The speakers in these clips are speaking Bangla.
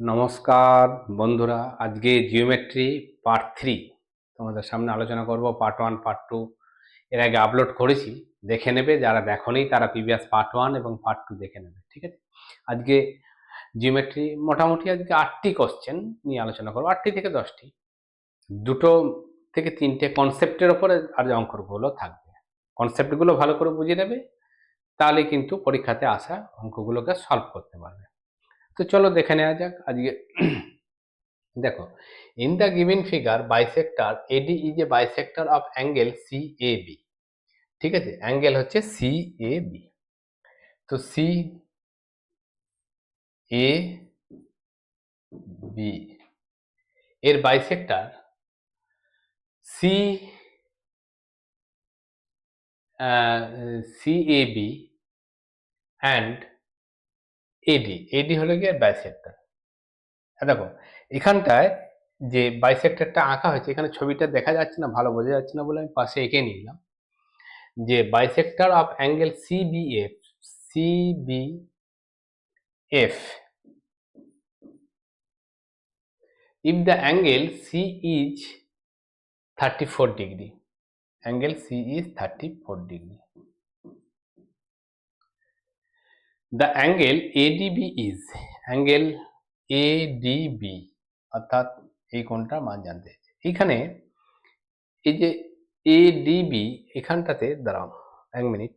নমস্কার বন্ধুরা, আজকে জিওমেট্রি পার্ট থ্রি তোমাদের সামনে আলোচনা করব পার্ট ওয়ান পার্ট টু এর আগে আপলোড করেছি, দেখে নেবে, যারা দেখোনি তারা প্রিভিয়াস পার্ট ওয়ান এবং পার্ট টু দেখে নেবে, ঠিক আছে? আজকে জিওমেট্রি মোটামুটি আজকে আটটি কোশ্চেন নিয়ে আলোচনা করব, আটটি থেকে দশটি। দুটো থেকে তিনটে কনসেপ্টের ওপরে আর অঙ্কগুলো থাকবে। কনসেপ্টগুলো ভালো করে বুঝে নেবে তাহলে কিন্তু পরীক্ষাতে আসা অঙ্কগুলোকে সলভ করতে পারবে। তো চলো দেখে নেওয়া যাক আজকে। দেখো in the given figure bisector AD is a bisector of angle C A B ঠিক আছে? অ্যাঙ্গেল হচ্ছে সি এ বি তো সি এ বি এর bisector C C A B and AD AD হলো গিয়ে বাইসেক্টর দেখো, এখানটায় যে বাইসেক্টরটা আঁকা হয়েছে, এখানে ছবিটা দেখা যাচ্ছে না, ভালো বোঝা যাচ্ছে না বলে আমি পাশে এঁকে নিলাম। যে bisector of angle CBF CBF if the angle C is 34 degree, angle C is 34 degree the angle ADB is angle ADB অর্থাৎ এই কোণটা মান জানতে চাইছে। এখানে এই যে এডিবি এখানটাতে, দাঁড়াও, এক মিনিট।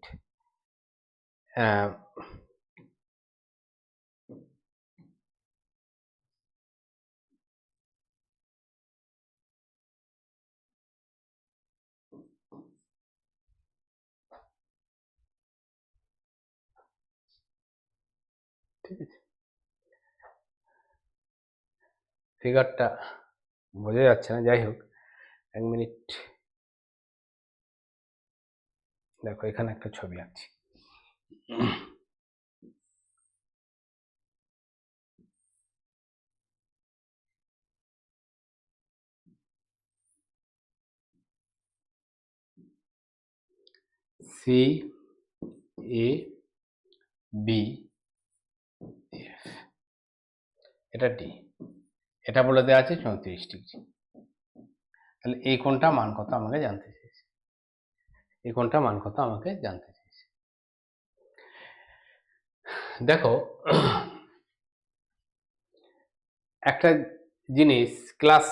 ফিগারটা বোঝা যাচ্ছে না, যাই হোক, এক মিনিট। দেখো, এখানে একটা ছবি আঁকছি। সি এ বি এটা ডি এটা বলে দেওয়া আছে চৌত্রিশ ডিগ্রি। তাহলে এই কোণটা মান কত আমাকে জানতে চেয়েছে? এই কোণটা মান কত আমাকে জানতে চেয়েছে? দেখো, একটা জিনিস ক্লাস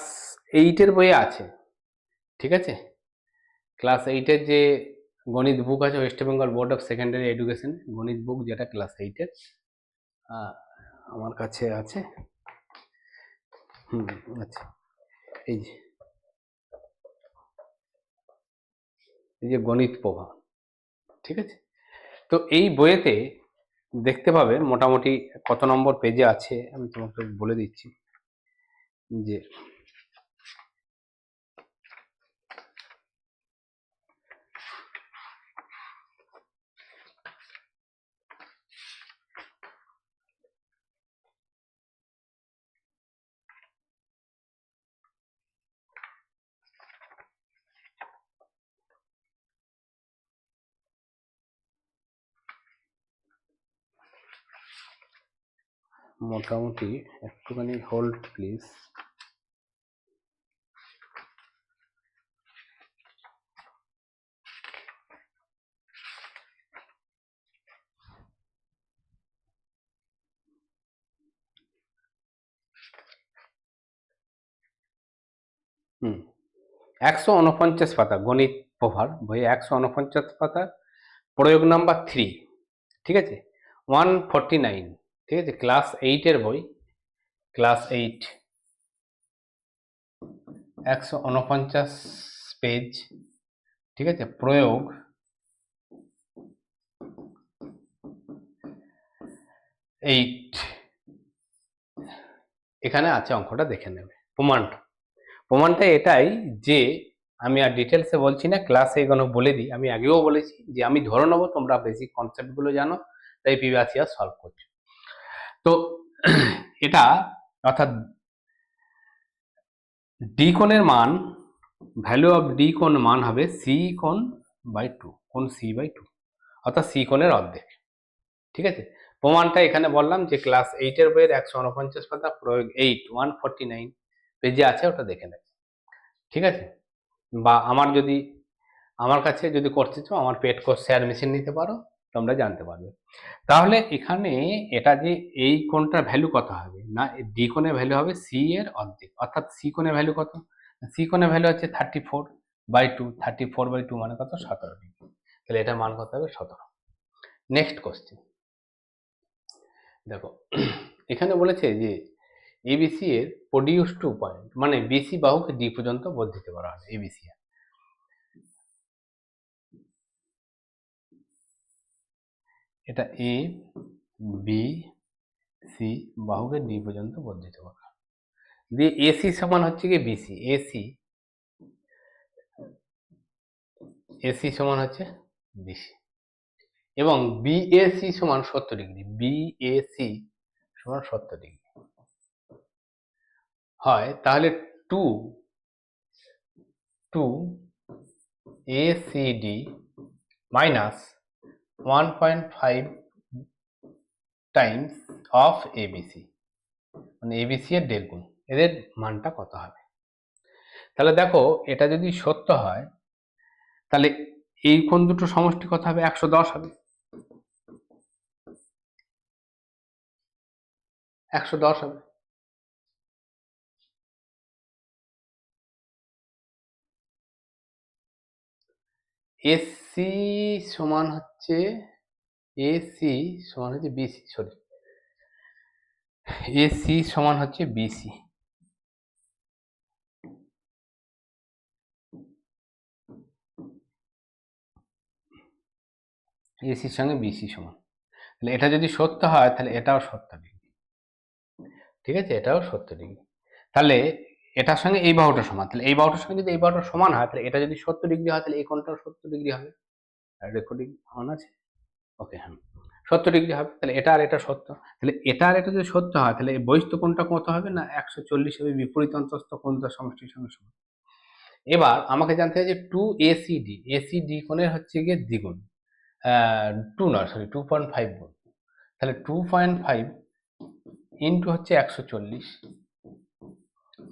এইটের বইয়ে আছে, ঠিক আছে? ক্লাস এইটের যে গণিত বুক আছে West Bengal board of secondary education গণিত বুক যেটা ক্লাস এইটের আমার কাছে আছে হুম আচ্ছা। এই যে। এই যে গণিত প্রভা ঠিক আছে? তো এই বইয়েতে দেখতে পাবে মোটামুটি কত নম্বর পেজে আছে, আমি তোমাকে বলে দিচ্ছি। যে মোটামুটি একটুখানি হোল্ড প্লিজ হুম, একশো উনপঞ্চাশ পাতা গণিত প্রভার বইয়ে একশো উনপঞ্চাশ পাতা, প্রয়োগ নাম্বার থ্রি ঠিক আছে? ওয়ান ফর্টি নাইন ঠিক আছে? ক্লাস এইটের বই। ক্লাস এইট একশো উনপঞ্চাশ পেজ ঠিক আছে? প্রয়োগ। এইট এখানে আছে অঙ্কটা দেখে নেবে। প্রমাণটা। প্রমাণটা এটাই যে আমি আর ডিটেলসে বলছি না ক্লাসে এগুলো বলে দিই। আমি আগেও বলেছি যে আমি ধরে নেব, তোমরা বেসিক কনসেপ্টগুলো জানো, তাই প্রিভিয়াস ইয়ার সলভ করছ। তো এটা অর্থাৎ ডি কোণের মান ভ্যালু অফ ডি কোণ মান হবে সি কোণ বাই টু কোণ সি বাই টু অর্থাৎ সি কোণের অর্ধেক, ঠিক আছে? প্রমাণটা এখানে বললাম যে ক্লাস এইটের বইয়ের একশো উনপঞ্চাশ পাতা প্রয়োগ এইট ওয়ান ফোরটি নাইন পেজে আছে, ওটা দেখে নেবে, ঠিক আছে? বা আমার যদি, আমার কাছে যদি করতে চাও, আমার পেড কোর্স শেয়ার মেশিন নিতে পারো। তোমরা জানতে পারবে। তাহলে এখানে এটা যে এই কোণটার ভ্যালু কত হবে? না ডি কোণের ভ্যালু হবে সি এর অর্ধেক। অর্থাৎ সি কোণের ভ্যালু কত? সি কোণের ভ্যালু হচ্ছে thirty four by two thirty four by two মানে কত? সতেরো ডিগ্রি তাহলে এটার মান কত হবে? সতেরো। নেক্সট কোশ্চেন দেখো, এখানে বলেছে যে এবিসি এর প্রডিউস টু পয়েন্ট মানে বিসি বাহুকে ডি পর্যন্ত বর্ধিত করা হবে এবিসি এর। এটা এ বি সি বাহুকে ডি পর্যন্ত বর্ধিত করা। দিয়ে এসি সমান হচ্ছে কি বিসি এসি এসি সমান হচ্ছে বিসি এবং বিএসি সমান সত্তর ডিগ্রি। বিএসি সমান সত্তর ডিগ্রি। হয়, তাহলে two two ACD minus one point five times of ABC মানে এবিসি এর দেড় গুণ। এদের মানটা কত হবে? তাহলে দেখো, এটা যদি সত্য হয়, তাহলে এই কোণ দুটো সমষ্টি কত হবে? একশো দশ হবে। একশো দশ হবে। এসি সমান হচ্ছে এসি সমান হচ্ছে বিসি সরি এসি সমান হচ্ছে বিসি এসির সঙ্গে বিসি সমান। তাহলে এটা যদি সত্য হয়, তাহলে এটাও সত্য ডিগ্রি। ঠিক আছে? এটাও সত্য ডিগ্রি। তাহলে এটার সঙ্গে এই বাহুটা সমান। তাহলে এই বাহুটার সঙ্গে যদি এই বাহুটা সমান হয়, তাহলে এটা যদি সত্তর ডিগ্রি হয়, তাহলে এই কোণটাও সত্তর ডিগ্রি হবে। রেকর্ডিং অন আছে? ওকে হ্যাঁ। সত্তর ডিগ্রি হবে, তাহলে এটা আর এটা সত্য। তাহলে এটা আর এটা যদি সত্য হয়, তাহলে এই বহিস্থ কোণটা কত হবে না একশো চল্লিশ হবে, বিপরীত অন্তস্থ কোণটার সমষ্টির সঙ্গে সমান। এবার আমাকে জানতে হবে যে টু এসিডি এসিডি কোণের হচ্ছে গিয়ে দ্বিগুণ। টু নয় সরি টু পয়েন্ট ফাইভ গুণ। তাহলে টু পয়েন্ট ফাইভ ইন্টু হচ্ছে একশো চল্লিশ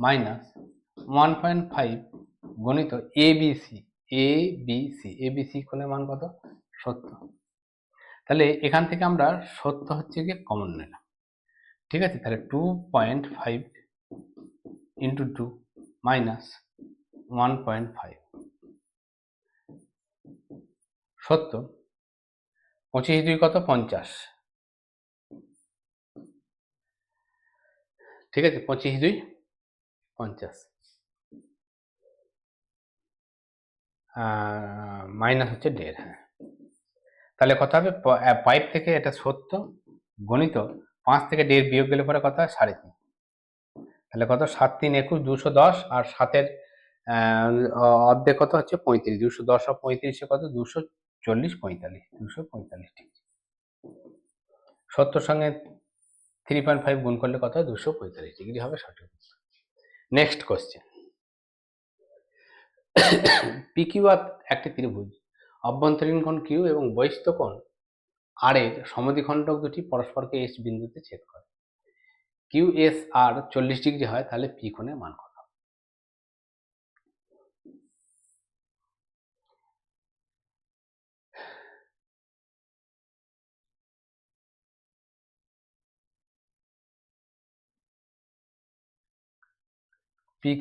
মাইনাস ওয়ান পয়েন্ট ফাইভ গণিত এ এ বিসি এ বিসি কোণের মান কত? সত্য। তাহলে এখান থেকে আমরা সত্য হচ্ছে গিয়ে কমন নিলাম। ঠিক আছে? তাহলে two point five into two minus one point five সত্য। পঁচিশ দুই কত? পঞ্চাশ। ঠিক আছে? পঁচিশ দুই, পঞ্চাশ। মাইনাস হচ্ছে দেড় হ্যাঁ। তাহলে কত হবে পাইপ থেকে এটা সত্য, গণিত পাঁচ থেকে দেড় বিয়োগ গেলে পরে হয় সাড়ে তিন। তাহলে কত? সাত তিন একুশ, দুশো দশ, আর সাতের অর্ধেক কত হচ্ছে? পঁয়ত্রিশ। দুশো দশ আর পঁয়ত্রিশে কত? দুশো চল্লিশ পঁয়তাল্লিশ, দুশো পঁয়তাল্লিশ ঠিক সত্তর সঙ্গে থ্রি পয়েন্ট ফাইভ গুণ করলে কত দুশো পঁয়তাল্লিশ ডিগ্রি হবে সঠিক next question P Q R একটি ত্রিভুজ। অভ্যন্তরীণ কোণ কিউ এবং বহিস্থ কোণ আর এর সমদ্বিখণ্ডক দুটি পরস্পরকে এস বিন্দুতে ছেদ করে। কিউ এস আর চল্লিশ ডিগ্রি হয়, তাহলে পি কোণের মান কত? পি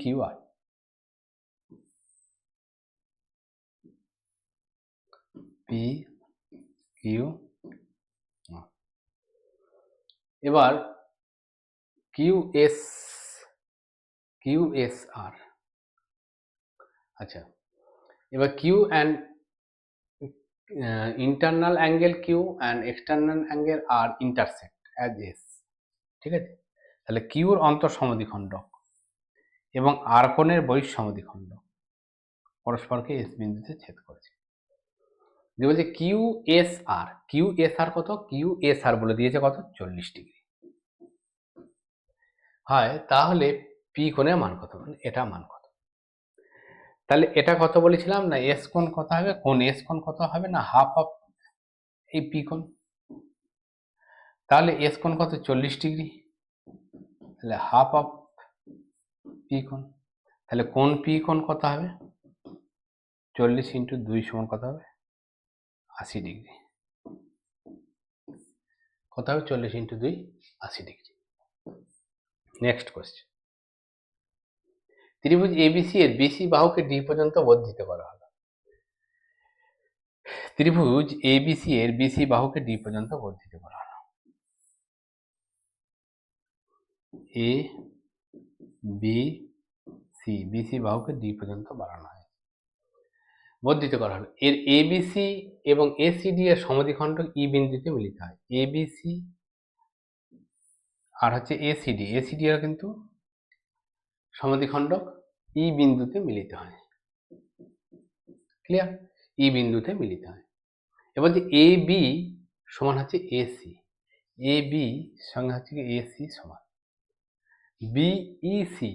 পি কিউ এবার Q S Q S R আচ্ছা এবার Q and internal angle Q and external angle R intersect as S ঠিক আছে? তাহলে কিউর অন্তর সমদ্বিখণ্ডক এবং আর কোণের বহিঃ পরস্পরকে এস বিন্দুতে ছেদ করেছে। যে বলছে Q S R Q S R কত? কিউ এস আর বলে দিয়েছে কত? চল্লিশ ডিগ্রি। হয়, তাহলে পি কোণের মান কত? মানে এটা মান কত? তাহলে এটা কত বলেছিলাম না? এস কোণ কত হবে? কোন এস কোণ কত হবে না? হাফ অফ এই পি কোণ। তাহলে এস কোণ কত? চল্লিশ ডিগ্রি। তাহলে হাফ অফ পি কোণ। তাহলে কোন পি কোণ কত হবে? চল্লিশ ইন্টু দুই সমান কত হবে? আশি ডিগ্রি কত হবে চল্লিশ ইন্টু দুই, আশি ডিগ্রি নেক্সট কোয়েশ্চেন ত্রিভুজ এবিসি এর বিসি বাহুকে ডি পর্যন্ত বর্ধিত করা হলো। ত্রিভুজ এবিসি এর বিসি বাহুকে ডি পর্যন্ত বর্ধিত করা হলো। এ বি সি বিসি বাহুকে ডি পর্যন্ত বাড়ানো হয় বর্ধিত করা হলো। এর এবিসি এবং এসিডি এর সমদ্বিখণ্ডক ই বিন্দুতে মিলিত হয়। এবিসি আর হচ্ছে এসিডি এসিডি এর কিন্তু সমদ্বিখণ্ডক ই বিন্দুতে মিলিত হয়। ক্লিয়ার ই বিন্দুতে মিলিত হয়। এবার যে এ বি সমান হচ্ছে এসি এ বি সঙ্গে হচ্ছে এসি সমান। বিইসি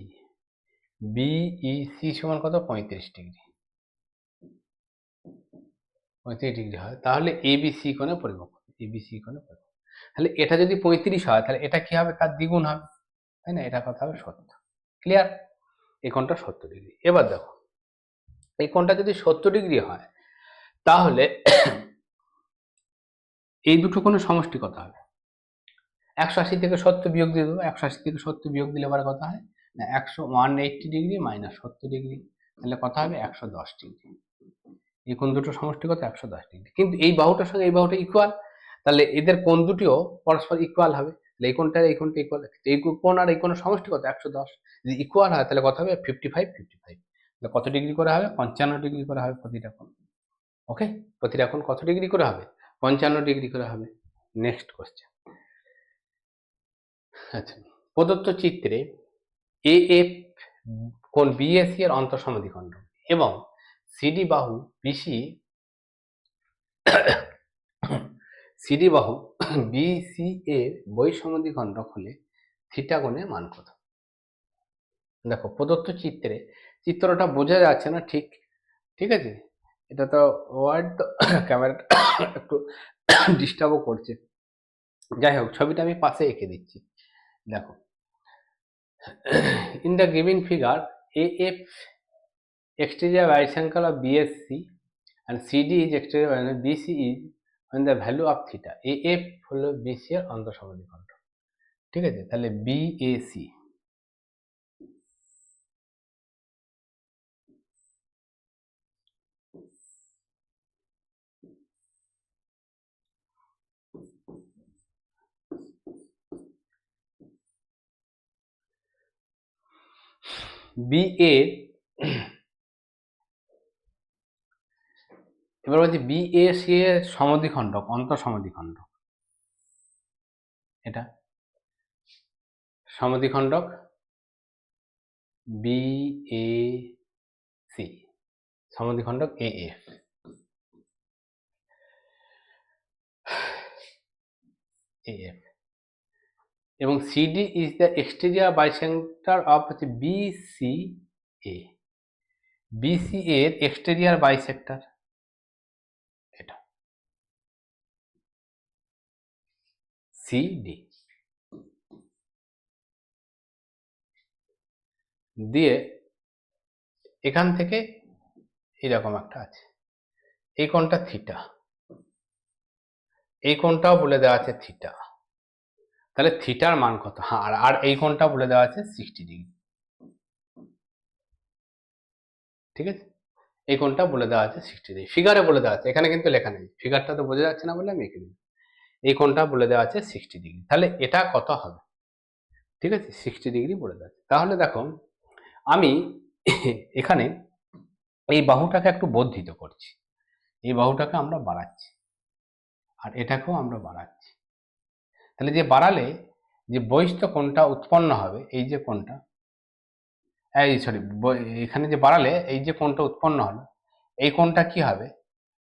বিইসি সমান কত? পঁয়ত্রিশ ডিগ্রি। পঁয়ত্রিশ ডিগ্রি হয়। তাহলে এবিসি কোণে পরিমাপ এবিসি কোণে পরিমাপ তাহলে এটা যদি পঁয়ত্রিশ হয়, তাহলে এটা কি হবে? তার দ্বিগুণ হবে? তাই না? এটা কথা হবে সত্তর ক্লিয়ার এই কোণটা সত্তর ডিগ্রি এবার দেখো, এই কোণটা যদি সত্তর ডিগ্রি হয়, তাহলে এই দুটো কোণের সমষ্টি কত হবে? একশো আশি থেকে সত্তর বিয়োগ দিয়ে দেবো। একশো আশি থেকে সত্তর বিয়োগ দিলে এবার কথা হয়? না, একশো ওয়ান এইটটি ডিগ্রি মাইনাস সত্তর ডিগ্রি তাহলে কথা হবে? একশো দশ ডিগ্রি এই কোণ দুটো সমষ্টি কত একশো দশ ডিগ্রি। কিন্তু এই বাহুটার সঙ্গে এই বাহুটা ইকুয়াল তাহলে এদের কোণ দুটিও পরস্পর ইকুয়াল হবে? এই কোণটা এই কোণটা ইকুয়াল এই কোণ আর এই কোণের সমষ্টি কত একশো দশ? যদি ইকুয়াল হয়, তাহলে কত হবে? ফিফটি ফাইভ ফিফটি ফাইভ তাহলে কত ডিগ্রি করে হবে? পঞ্চান্ন ডিগ্রি করে হবে প্রতিটা কোণ। ওকে প্রতিটা কোণ কত ডিগ্রি করে হবে? পঞ্চান্ন ডিগ্রি করে হবে। নেক্সট কোশ্চেন আচ্ছা প্রদত্ত চিত্রে এ এফ কোন বিএসি এর অন্তঃসমদ্বিখণ্ড এবং সিডি বাহু বিসি সিডি বাহু বিসি এর বৈসমদ্বিখণ্ডক হলে থিটা কোণের মান কত? দেখো প্রদত্ত চিত্রে, চিত্রটা বোঝা যাচ্ছে না ঠিক ঠিক আছে? এটা তো ওয়ার্ড তো ক্যামেরাটা একটু ডিস্টার্বও করছে। যাই হোক, ছবিটা আমি পাশে এঁকে দিচ্ছি। দেখো, in the ফিগার এ AF exterior bicycle of BSC and CD is exterior bicycle BC is when the value of theta AF হলো BC এর অন্তঃসমদ্বিখণ্ড ঠিক আছে তাহলে BAC বি এর এবার বলছি বি এ সি এর সমদ্বিখণ্ডক, অন্তঃসমদ্বিখণ্ডক। এটা? সমদ্বিখণ্ডক বি এ সি সমদ্বিখণ্ডক এ এফ এ এফ এবং CD is the exterior bisector of হচ্ছে বিসি এ বিসি এর এক্সটেরিয়ার বাইসেক্টর এটা সিডি দিয়ে এখান থেকে এরকম একটা আছে। এই কোণটা থিটা। এই কোণটাও বলে দেওয়া আছে থিটা। তাহলে থিটার মান কত? হ্যাঁ আর আর এই কোণটা বলে দেওয়া আছে সিক্সটি ডিগ্রি। ঠিক আছে? এই কোণটা বলে দেওয়া আছে সিক্সটি ডিগ্রি। ফিগারে বলে দেওয়া আছে। এখানে কিন্তু লেখা নেই। ফিগারটা তো বোঝা যাচ্ছে না বলে আমি এঁকে দিই এই কোণটা বলে দেওয়া আছে সিক্সটি ডিগ্রি তাহলে এটা কত হবে? ঠিক আছে? সিক্সটি ডিগ্রি বলে দেওয়া আছে। তাহলে দেখো আমি এখানে এই বাহুটাকে একটু বর্ধিত করছি। এই বাহুটাকে আমরা বাড়াচ্ছি। আর এটাকেও আমরা বাড়াচ্ছি। তাহলে যে বাড়ালে যে বহিষ্ঠ কোণটা উৎপন্ন হবে, এই যে কোণটা, এই সরি এখানে যে বাড়ালে এই যে কোণটা উৎপন্ন হলো এই কোণটা কি হবে?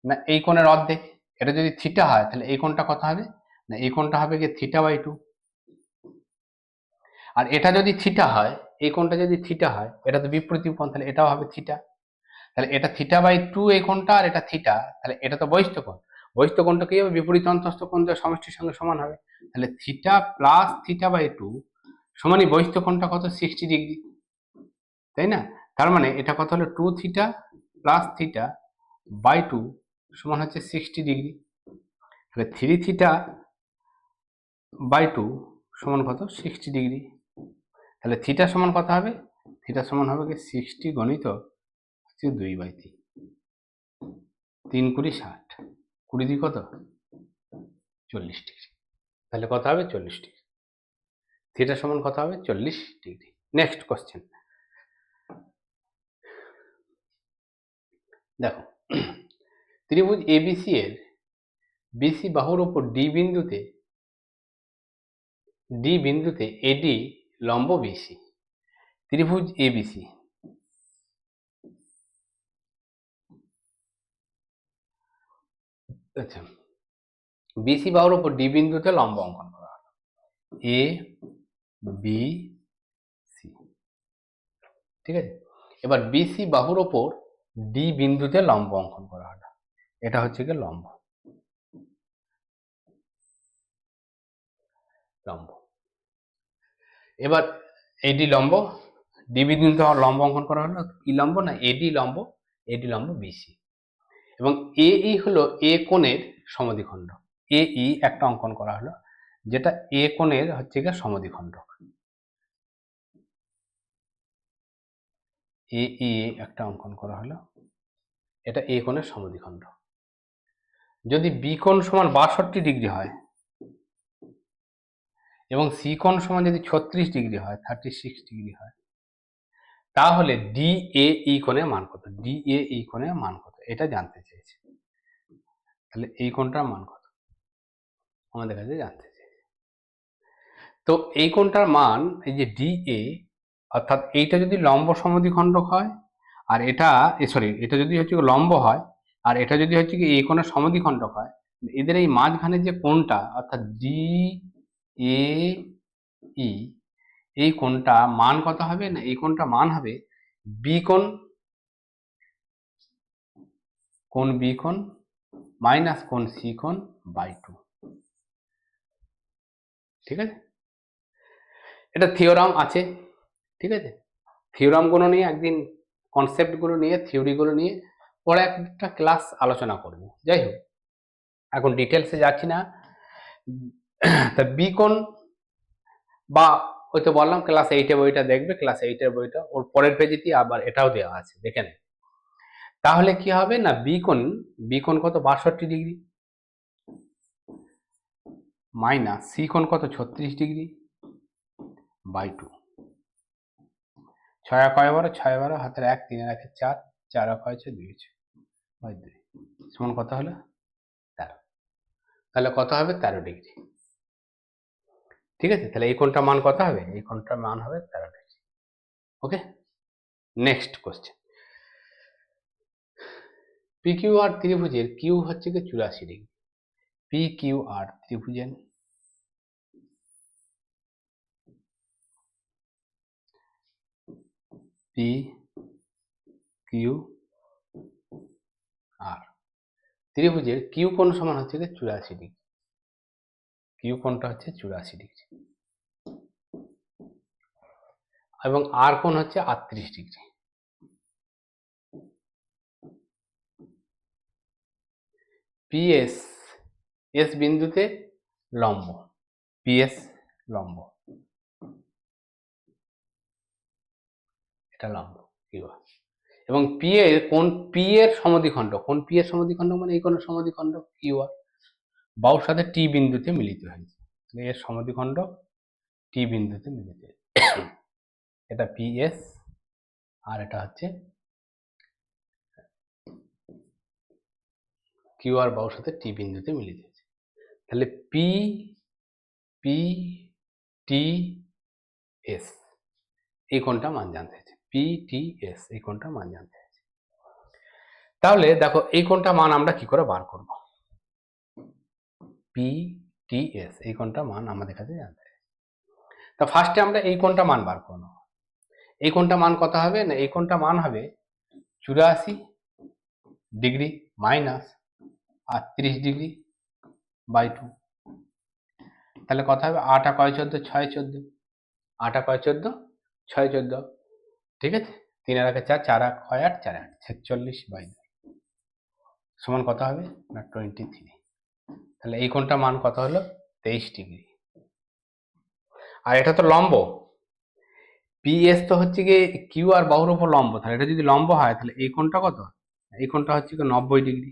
না, এই কোণের অর্ধেক। এটা যদি থিটা হয়, তাহলে এই কোণটা কত হবে? না, এই কোণটা হবে গিয়ে থিটা বাই টু আর এটা যদি থিটা হয়, এই কোণটা যদি থিটা হয়, এটা তো বিপরীত কোণ তাহলে এটাও হবে থিটা তাহলে এটা থিটা বাই টু এই কোণটা আর এটা থিটা তাহলে এটা তো বহিষ্ঠ কোণ। বহিস্থ কোণটা কি হবে? বিপরীত অন্তস্থ কোণটা সমষ্টির সঙ্গে সমান হবে। তাহলে theta plus theta by two সমানই বহিস্থ কোণটা কত? সিক্সটি ডিগ্রি তাই না? তার মানে এটা কত হলো? Two theta plus theta by two সমান হচ্ছে সিক্সটি ডিগ্রি তাহলে থ্রি থিটা বাই টু সমান কত? সিক্সটি ডিগ্রি তাহলে থিটা সমান কত হবে? থিটা সমান হবে কি? সিক্সটি গণিত হচ্ছে দুই বাই তিন তিন কুড়ি ষাট। কুড়ি দিয়ে কত? চল্লিশ ডিগ্রি তাহলে কত হবে? চল্লিশ ডিগ্রি থিটা সমান কত হবে? চল্লিশ ডিগ্রি নেক্সট কোশ্চেন দেখো ত্রিভুজ এবিসি এর বিসি বাহুর উপর ডি বিন্দুতে ডি বিন্দুতে এডি লম্ব বিসি ত্রিভুজ এবিসি আচ্ছা বিসি বাহুর উপর ডি বিন্দুতে লম্ব অঙ্কন করা হলো। এ বি সি ঠিক আছে? এবার বিসি বাহুর ওপর ডি বিন্দুতে লম্ব অঙ্কন করা এটা হচ্ছে গিয়ে লম্ব। লম্ব। এবার এডি লম্ব ডি বিন্দুতে লম্ব অঙ্কন করা হলো। কি লম্ব না এডি লম্ব এডি লম্ব বিসি এবং এ ই হলো এ কোণের সমদ্বিখণ্ড এ ই একটা অঙ্কন করা হলো, যেটা এ কোণের হচ্ছে গিয়ে সমদ্বিখণ্ডক এ ই একটা অঙ্কন করা হলো, এটা এ কোণের সমদ্বিখণ্ড যদি বি কোণ সমান বাষট্টি ডিগ্রি হয় এবং সি কোণ সমান যদি ছত্রিশ ডিগ্রি হয় থার্টি সিক্স ডিগ্রি হয়, তাহলে ডি এ ই কোণের মান কত? ডি এ ই কোণের মান কত? এটা জানতে চেয়েছে। তাহলে এই কোণটার মান কত? আমাদের কাছে জানতে চেয়েছে। তো এই কোণটার মান, এই যে ডি এ অর্থাৎ এইটা যদি লম্ব সমদ্বিখণ্ডক হয়, আর এটা সরি এটা যদি হচ্ছে লম্ব হয় আর এটা যদি হচ্ছে কি, এই কোণের সমদ্বিখণ্ডক হয়, এদের এই মাঝখানে যে কোণটা, অর্থাৎ ডি এ ই এই কোণটা মান কত হবে না এই কোণটা মান হবে বি কোণ কোণ বি কোণ মাইনাস কোণ সি কোণ বাই টু। ঠিক আছে? এটা থিওরাম আছে, ঠিক আছে? থিওরামগুলো নিয়ে একদিন কনসেপ্টগুলো নিয়ে থিওরিগুলো নিয়ে পরে একটা ক্লাস আলোচনা করব। যাই হোক, এখন ডিটেলসে যাচ্ছি না। তা বি কোণ বা ওই তো বললাম ক্লাস এইটে বইটা দেখবে ক্লাস এইটের বইটা, ওর পরের পেজেতেই আবার এটাও দেওয়া আছে, দেখে নেবে তাহলে কি হবে না বি কোণ বি কোণ কত? বাষট্টি ডিগ্রি। মাইনাস সি কোণ কত? ছত্রিশ ডিগ্রি বাই টু ছয় কয় বারো ছয় বারো হাতের এক, তিনের একে চার। চার এক হয়েছে, দুই হয়েছে বাই দুই। সমান কত হলো? তেরো। তাহলে কত হবে? তেরো ডিগ্রি। ঠিক আছে? তাহলে এই কোনটা মান কত হবে? এই কোণটার মান হবে তেরো degree. Okay? Next question P Q R ত্রিভুজের কিউ হচ্ছে কি চুরাশি ডিগ্রি। পি কিউ আর ত্রিভুজের পি কিউ আর ত্রিভুজের কিউ কোণ সমান হচ্ছে কি চুরাশি ডিগ্রি। কিউ কোণটা হচ্ছে চুরাশি ডিগ্রি। এবং আর কোণ হচ্ছে আটত্রিশ ডিগ্রি। পিএস এস বিন্দুতে লম্ব। পিএস লম্ব। এটা লম্ব, কিউ আর। এবং পি এর কোন পি এর সমদ্বিখণ্ড কোন পি এর সমদ্বিখণ্ড মানে এই কোন সমাধিখণ্ড? কিউ আর বাউর সাথে টি বিন্দুতে মিলিত হয়েছে। এর সমদ্বিখণ্ড টি বিন্দুতে মিলিত হয়েছে। এটা পি এস আর এটা হচ্ছে কিউ আর বাউর সাথে টি বিন্দুতে মিলিত হয়েছে। তাহলে পি পি টি এস এই কোনটা মান জানতে হয়েছে পি টি এস এই কোনটা মান জানতে হয়েছে তাহলে দেখো, এই কোনটা মান আমরা কি করে বার করব? পি টি এস এই কোনটা মান আমাদের কাছে জানতে হবে তা ফার্স্টে আমরা এই কোনটা মান বার করব এই কোনটা মান কত হবে? না, এই কোনটা মান হবে চুরাশি ডিগ্রি মাইনাস আর তিরিশ ডিগ্রি বাই টু। তাহলে কথা হবে? আটা কয় চোদ্দ? ছয় চোদ্দ। আটা কয় চোদ্দ? ছয় চোদ্দ। ঠিক আছে? তিন আর একে চার চার এক ছয় আট, চার আট, ছেচল্লিশ বাই দুই সমান কত হবে? না টোয়েন্টি থ্রি তাহলে এই কোণটা মান কত হলো? তেইশ ডিগ্রি। আর এটা তো লম্ব। পিএস তো হচ্ছে গিয়ে কিউ আর বাহুর উপর লম্ব। তাহলে এটা যদি লম্ব হয়, তাহলে এই কোণটা কত? এই কোণটা হচ্ছে কি নব্বই ডিগ্রি।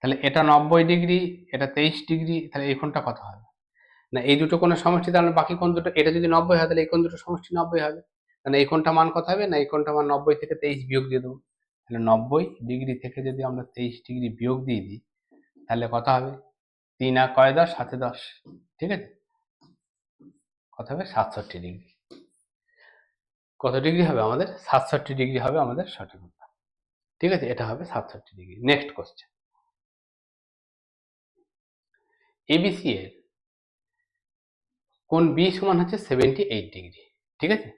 তাহলে এটা নব্বই ডিগ্রি, এটা তেইশ ডিগ্রি, তাহলে এই কোণটা কত হবে? না, এই দুটো কোনো সমষ্টি তাহলে বাকি কোন দুটো, এটা যদি নব্বই হয় তাহলে এই কোন দুটো সমষ্টি নব্বই হবে। তাহলে এই কোনটা মান কত হবে? না, এই কোনটা মান নব্বই থেকে তেইশ বিয়োগ দিয়ে দেবো। তাহলে নব্বই ডিগ্রি থেকে যদি আমরা তেইশ ডিগ্রি বিয়োগ দিয়ে দিই, তাহলে কত হবে? তিন আর কয় দশ? সাথে দশ। ঠিক আছে? কত হবে? সাতষট্টি ডিগ্রি। কত ডিগ্রি হবে আমাদের? সাতষট্টি ডিগ্রি হবে আমাদের সঠিক উত্তর। ঠিক আছে? এটা হবে সাতষট্টি ডিগ্রি। নেক্সট কোশ্চেন এবিসি এর কোন বি সমান হচ্ছে সেভেন্টি এইট ডিগ্রি ঠিক আছে?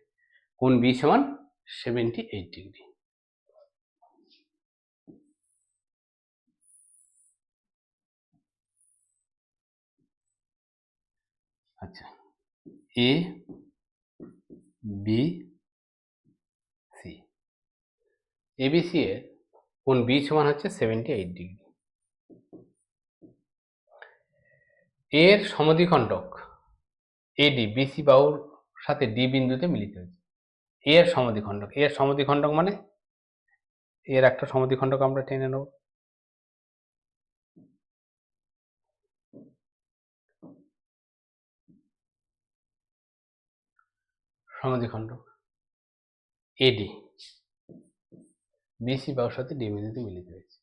কোন বি সমান সেভেন্টি এইট ডিগ্রি আচ্ছা এ বি সি এবিসি এর কোন বি সমান হচ্ছে সেভেন্টি এইট ডিগ্রি এর সমদ্বিখণ্ডক এডি বিসি বাহুর সাথে ডি বিন্দুতে মিলিত হয়েছে। এর সমদ্বিখণ্ডক এর সমদ্বিখণ্ডক মানে? এর একটা সমদ্বিখণ্ডক আমরা টেনে নেব। সমদ্বিখণ্ডক এডি বিসি বাহুর সাথে ডি বিন্দুতে মিলিত হয়েছে।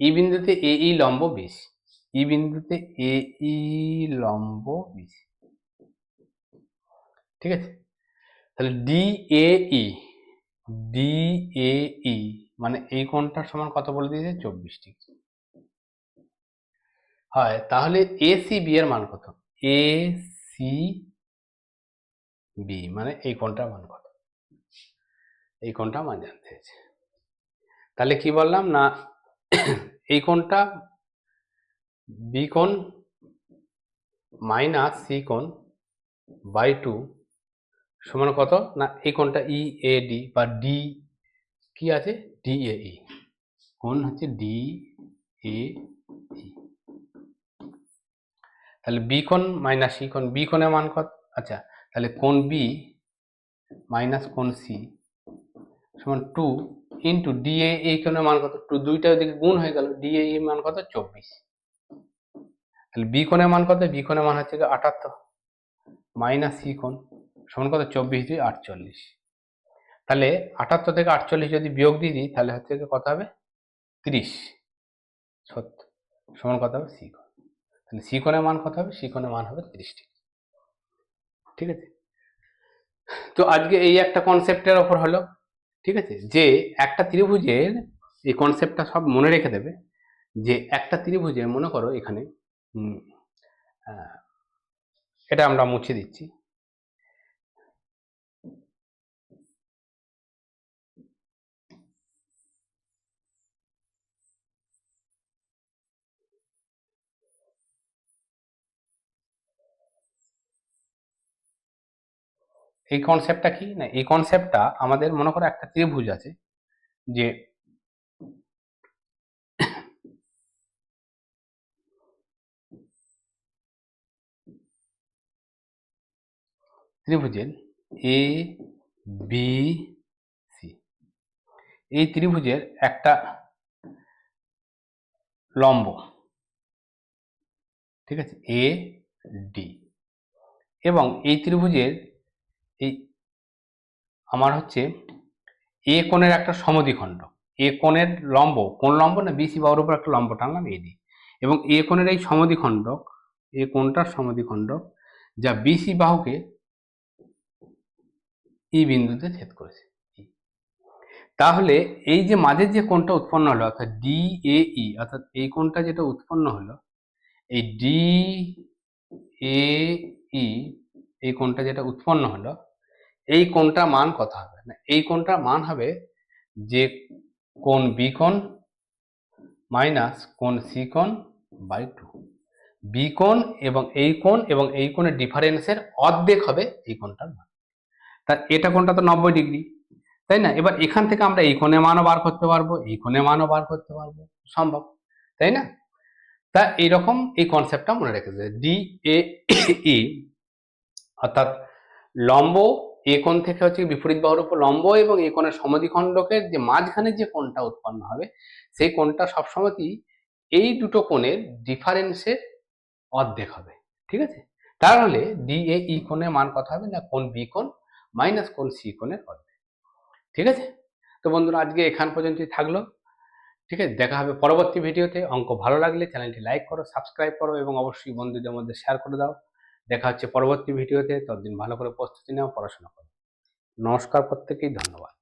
ই বিন্দুতে এ ই লম্ব বিসি ই বিন্দুতে এ ই লম্ব বিসি ঠিক আছে? তাহলে D A E D A ই মানে এই কোণটার সমান কত বলে দিয়েছে? চব্বিশ ডিগ্রি হয়, তাহলে এ সি বি এর মান কত? এ সি বি মানে এই কোণটার মান কত? এই কোণটা মান জানতে হয়েছে। তাহলে কি বললাম? না, এই কোণটা বি কোণ মাইনাস সি কোণ বাই টু সমান কত? না, এই কোণটা ই এ ডি বা ডি কি আছে? ডি এ ই কোণ হচ্ছে ডি এ ই তাহলে বি কোণ মাইনাস সি কোণ বি কোণের মান কত? আচ্ছা তাহলে কোণ বি মাইনাস কোণ সি সমান টু ইন্টু ডিএ এই কোণের মান কত? টু দুইটা দিকে গুণ হয়ে গেল ডিএ এর মান কত? চব্বিশ। তাহলে বি কোণের মান কত? বি কোণের মান হচ্ছে আটাত্তর। মাইনাস সি কোণ। সমান কত? চব্বিশ দুই আটচল্লিশ। তাহলে আটাত্তর থেকে আটচল্লিশ যদি বিয়োগ দিয়ে দিই, তাহলে হচ্ছে কত হবে? তিরিশ। সত্য সমান কত হবে? সি কোণ তাহলে সি কোণের মান কত হবে? সি কোণের মান হবে তিরিশ ডিগ্রি। ঠিক আছে? তো আজকে এই একটা কনসেপ্টের ওপর হলো। ঠিক আছে? যে একটা ত্রিভুজের এই কনসেপ্টটা সব মনে রেখে দেবে যে একটা ত্রিভুজে মনে করো এখানে এটা আমরা মুছে দিচ্ছি। এই কনসেপ্টটা কি? না, এই কনসেপ্টটা আমাদের মনে করো একটা ত্রিভুজ আছে যে ত্রিভুজের এ বি সি এই ত্রিভুজের একটা লম্ব। ঠিক আছে? এ ডি এবং এই ত্রিভুজের এই আমার হচ্ছে এ কোণের একটা সমদ্বিখণ্ড। এ কোণের লম্ব কোন লম্ব না বিসি বাহুর উপর একটা লম্ব টানলাম এডি এবং এ কোণের এই সমদ্বিখণ্ডক, এ কোণটার সমদ্বিখণ্ডক যা বিসি বাহুকে ই বিন্দুতে ছেদ করেছে। তাহলে এই যে মাঝের যে কোণটা উৎপন্ন হলো, অর্থাৎ ডি এ ই, অর্থাৎ এই কোণটা যেটা উৎপন্ন হলো, এই ডি এ ই, এই কোণটা যেটা উৎপন্ন হলো এই কোণটা মান কত হবে। না, এই কোণটার মান হবে যে কোণ বি মাইনাস কোণ সি বাই টু বি এবং এই কোণ এবং এই কোণের ডিফারেন্সের অর্ধেক হবে এই কোণটার মান। তা এটা কোণটা তো নব্বই ডিগ্রি। তাই না? এবার এখান থেকে আমরা এই কোণে মানও বার করতে পারব, এই কোণে মানও বার করতে পারব। সম্ভব। তাই না? তা এইরকম এই কনসেপ্টটা মনে রেখেছে। ডি এ ই অর্থাৎ লম্ব এ কোণ থেকে হচ্ছে বিপরীত বাহুর উপর লম্ব এবং এ কোণের সমদ্বিখণ্ডকের যে মাঝখানে যে কোণটা উৎপন্ন হবে, সেই কোণটা সবসময়ই এই দুটো কোণের ডিফারেন্সের অর্ধেক হবে, ঠিক আছে? তাহলে ডি এ ই কোণের মান কত হবে না কোণ বি কোণ মাইনাস কোণ সি কোণের অর্ধেক, ঠিক আছে? তো বন্ধুরা, আজকে এখান পর্যন্তই থাকল, ঠিক আছে? দেখা হবে পরবর্তী ভিডিওতে। অঙ্ক ভালো লাগলে চ্যানেলটি লাইক করো সাবস্ক্রাইব করো এবং অবশ্যই বন্ধুদের মধ্যে শেয়ার করে দাও। দেখা হচ্ছে পরবর্তী ভিডিওতে। ততদিন ভালো করে প্রস্তুতি নেওয়া পড়াশোনা করো। নমস্কার প্রত্যেকেই ধন্যবাদ।